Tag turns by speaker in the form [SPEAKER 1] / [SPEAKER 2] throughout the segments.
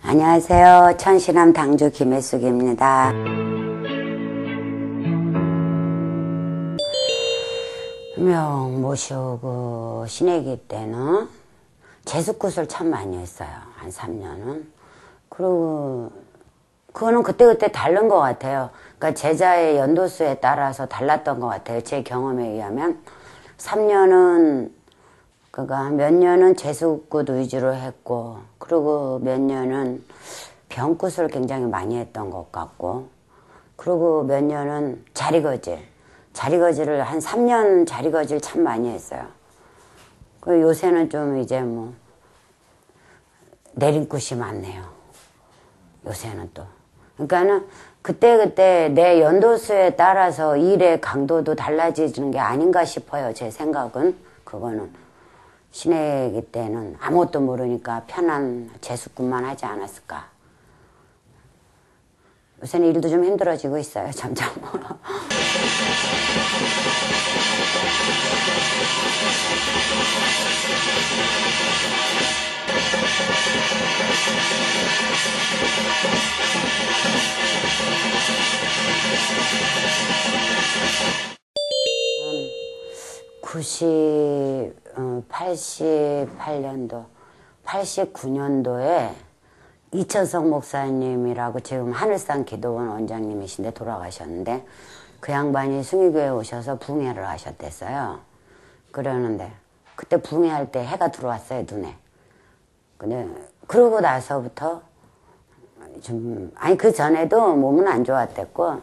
[SPEAKER 1] 안녕하세요. 천신함 당주 김혜숙입니다. 명 모시고 신애기 때는 제수굿을 참 많이 했어요. 한 3년은. 그리고 그거는 그때그때 다른 것 같아요. 그러니까 제자의 연도수에 따라서 달랐던 것 같아요. 제 경험에 의하면 3년은 그러니까 몇 년은 제수굿 위주로 했고 그리고 몇 년은 병굿을 굉장히 많이 했던 것 같고 그리고 몇 년은 자리거질 자리거질을 한 3년 자리거질 참 많이 했어요. 그 요새는 좀 이제 뭐 내린굿이 많네요. 요새는 또. 그러니까는 그때그때 내 연도수에 따라서 일의 강도도 달라지는 게 아닌가 싶어요. 제 생각은. 그거는. 신애기 때는 아무것도 모르니까 편한 재수꾼만 하지 않았을까. 요새는 일도 좀 힘들어지고 있어요. 점점. 음, 90, 어, 88년도, 89년도에 이천성 목사님이라고 지금 하늘산 기도원 원장님이신데 돌아가셨는데 그 양반이 숭의교회 오셔서 붕해를 하셨댔어요. 그러는데 그때 붕해할 때 해가 들어왔어요 눈에. 근데 그러고 나서부터 좀 아니 그 전에도 몸은 안 좋았댔고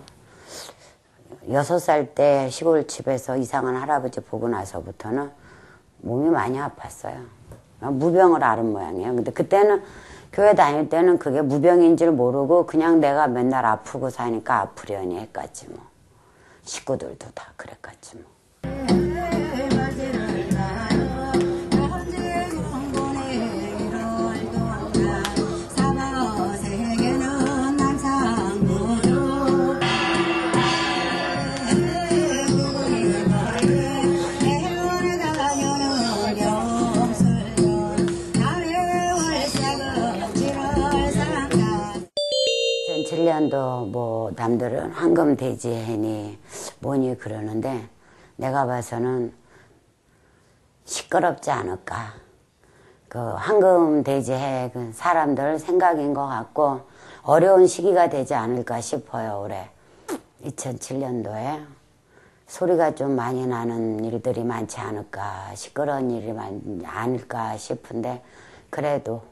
[SPEAKER 1] 여섯 살 때 시골 집에서 이상한 할아버지 보고 나서부터는 몸이 많이 아팠어요. 무병을 앓은 모양이에요. 근데 그때는 교회 다닐 때는 그게 무병인 줄 모르고 그냥 내가 맨날 아프고 사니까 아프려니 했겠지 뭐. 식구들도 다 그랬겠지 뭐. 칠년도뭐 남들은 황금 돼지해니 뭐니 그러는데 내가 봐서는 시끄럽지 않을까. 그 황금 돼지해 그 사람들 생각인 것 같고 어려운 시기가 되지 않을까 싶어요 올해 2007년도에 소리가 좀 많이 나는 일들이 많지 않을까 시끄러운 일이 많지 않을까 싶은데 그래도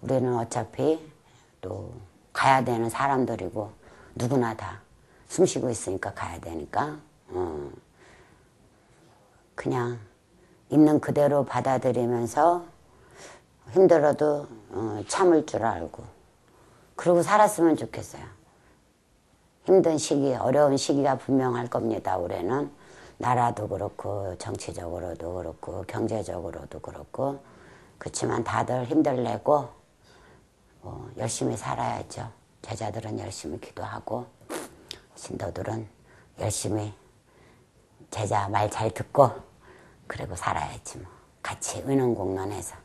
[SPEAKER 1] 우리는 어차피 또 가야 되는 사람들이고 누구나 다 숨 쉬고 있으니까 가야 되니까 어, 그냥 있는 그대로 받아들이면서 힘들어도 어, 참을 줄 알고 그러고 살았으면 좋겠어요. 힘든 시기, 어려운 시기가 분명할 겁니다. 올해는 나라도 그렇고 정치적으로도 그렇고 경제적으로도 그렇고 그렇지만 다들 힘들내고 뭐 열심히 살아야죠. 제자들은 열심히 기도하고 신도들은 열심히 제자 말 잘 듣고 그리고 살아야지 뭐 같이 은은공론해서